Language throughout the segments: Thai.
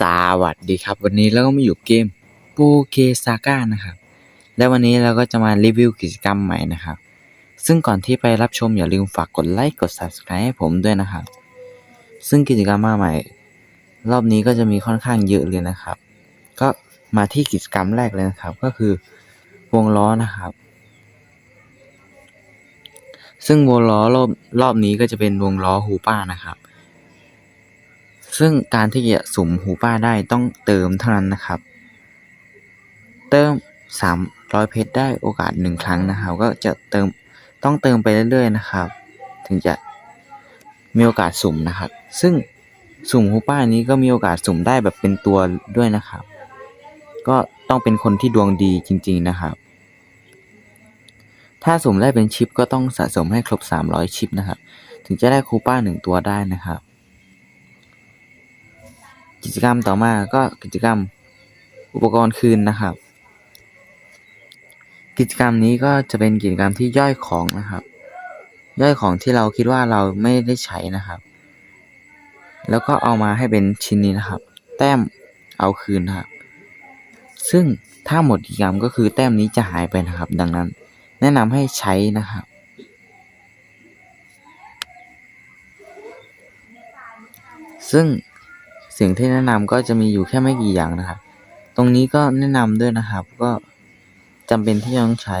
สวัสดีครับ วันนี้เราก็มาอยู่เกมโปเกซาก้านะครับ และวันนี้เราก็จะมารีวิวกิจกรรมใหม่นะครับ ซึ่งก่อนที่ไปรับชมอย่าลืมฝากกดไลค์กด subscribe ให้ผมด้วยนะครับ ซึ่งกิจกรรมมาใหม่ รอบนี้ก็จะมีค่อนข้างเยอะเลยนะครับ ก็มาที่กิจกรรมแรกเลยนะครับ ก็คือวงล้อนะครับ ซึ่งวงล้อรอบรอบนี้ก็จะเป็นวงล้อฮูป้านะครับ ซึ่งการที่จะสุ่มหูป้าได้ต้องเติมเท่านั้นนะครับ เติม 300 เพชรได้โอกาสหนึ่งครั้งนะครับ ก็จะเติมต้องเติมไปเรื่อยๆนะครับ ถึงจะมีโอกาสสุ่มนะครับ ซึ่งสุ่มหูป้านี้ก็มีโอกาสสุ่มได้แบบเป็นตัวด้วยนะครับ ก็ต้องเป็นคนที่ดวงดีจริง ๆนะครับ ถ้าสุ่มได้เป็นชิปก็ต้องสะสมให้ครบ 300 ชิปนะครับ ถึงจะได้คูป้าหนึ่งตัวได้นะครับ กิจกรรมต่อมาก็กิจกรรมอุปกรณ์คืนนะครับ กิจกรรมนี้ก็จะเป็นกิจกรรมที่ย่อยของนะครับ ย่อยของที่เราคิดว่าเราไม่ได้ใช้นะครับ แล้วก็เอามาให้เป็นชิ้นนี้นะครับ แต้มเอาคืนนะครับ ซึ่งถ้าหมดกิจกรรมก็คือแต้มนี้จะหายไปนะครับ ดังนั้น แนะนำให้ใช้นะครับซึ่ง สิ่งที่แนะนำก็จะมีอยู่แค่ไม่กี่อย่างนะครับ ตรงนี้ก็แนะนำด้วยนะครับ ก็จำเป็นที่จะต้องใช้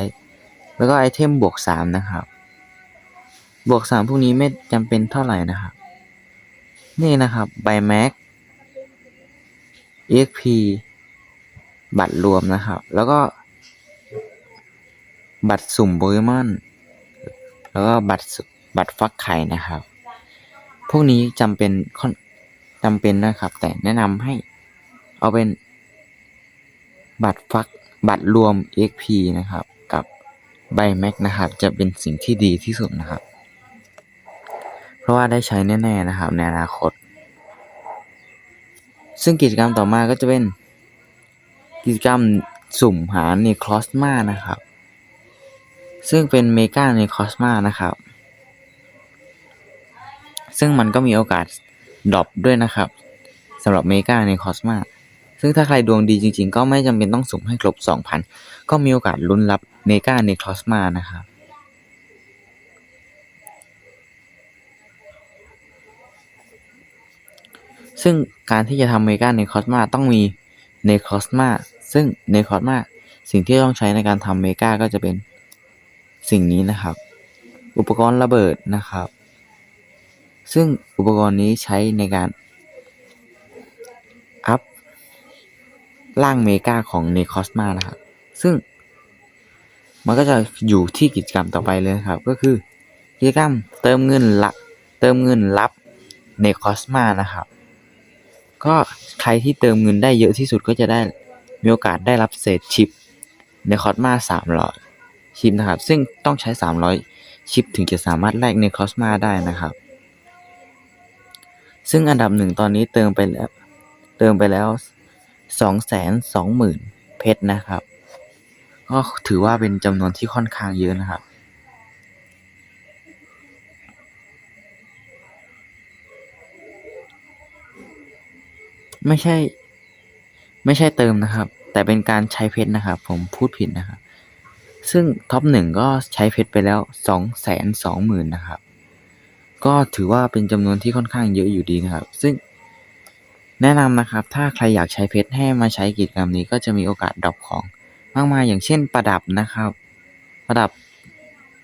แล้วก็ไอเทมบวกสามนะครับ บวกสามพวกนี้ไม่จำเป็นเท่าไหร่นะครับ นี่นะครับใบแม็ก EXP บัตรรวมนะครับ แล้วก็ บัตรสุ่มโปเกมอน แล้วก็บัตรสุบัตรฟักไข่นะครับ พวกนี้จำเป็นค่อน จำเป็นนะครับ แต่แนะนำให้เอาเป็นบัตรฟักบัตรรวม XP นะครับ กับใบแม็กนะครับ จะเป็นสิ่งที่ดีที่สุดนะครับ เพราะว่าได้ใช้แน่ๆนะครับ ในอนาคต ซึ่งกิจกรรมต่อมาก็จะเป็นกิจกรรมสุ่มหาในคลอสมานะครับ ซึ่งเป็นเมกาในคอสมานะครับ ซึ่งมันก็มีโอกาส ดรอปด้วยนะครับสำหรับเมกาในคอสมาซึ่งถ้าใครดวงดีจริงๆ ก็ไม่จำเป็นต้องสุ่มให้ครบ 2,000 ก็มีโอกาสลุ้นรับเมกาในคอสมานะครับซึ่งการที่จะทำเมกาในคอสมาต้องมีในคอสมาซึ่งในคอสมาสิ่งที่ต้องใช้ในการทำเมกาก็จะเป็นสิ่งนี้นะครับ อุปกรณ์ระเบิดนะครับ ซึ่งอุปกรณ์นี้ใช้ในการ อัพ ร่างเมกาของเนคอสมานะครับ ซึ่ง มันก็จะอยู่ที่กิจกรรมต่อไปเลยครับ ก็คือ กิจกรรมเติมเงินละเติมเงินรับเนคอสมานะครับ ก็ใครที่เติมเงินได้เยอะที่สุดก็จะได้มีโอกาสได้รับเศษชิปในคอสมาสามร้อยชิปนะครับ ซึ่งต้องใช้สามร้อยชิปถึงจะสามารถแลกในคอสมาได้นะครับ ซึ่งอันดับหนึ่งตอนนี้เติมไปแล้วเติมไปแล้วสองแสนสองหมื่นเพชรนะครับ ก็ถือว่าเป็นจำนวนที่ค่อนข้างเยอะนะครับไม่ใช่ ไม่ใช่เติมนะครับ แต่เป็นการใช้เพชรนะครับ ผมพูดผิดนะครับ ซึ่งท็อปหนึ่งก็ใช้เพชรไปแล้วสองแสนสองหมื่นนะครับ ก็ถือว่าเป็นจำนวนที่ค่อนข้างเยอะอยู่ดีนะครับ ซึ่งแนะนำนะครับ ถ้าใครอยากใช้เพชรให้มาใช้กิจกรรมนี้ก็จะมีโอกาสดรอปของมากมายอย่างเช่นประดับนะครับ ประดับ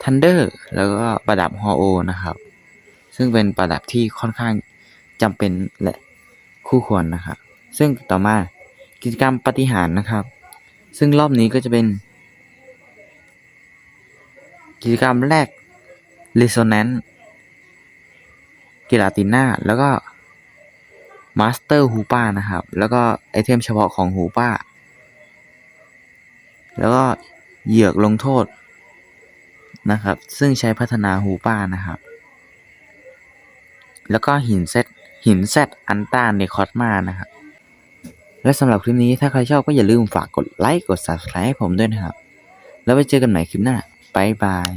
Thunder แล้วก็ประดับฮอโอนะครับ ซึ่งเป็นประดับที่ค่อนข้างจำเป็นและคู่ควรนะครับ ซึ่งต่อมากิจกรรมปฏิหารนะครับ ซึ่งรอบนี้ก็จะเป็น กิจกรรมแรก Resonance กลาติน่าแล้วก็มาสเตอร์ฮูป้านะครับ แล้วก็ไอเทมเฉพาะของฮูป้า แล้วก็เหยือกลงโทษนะครับ ซึ่งใช้พัฒนาฮูป้านะครับ แล้วก็หินเซตหินเซตอันต้าในคอสมานะครับ และสำหรับคลิปนี้ถ้าใครชอบก็อย่าลืมฝากกดไลค์กด subscribe ให้ผมด้วยนะครับ แล้วไปเจอกันใหม่คลิปหน้า บ๊ายบาย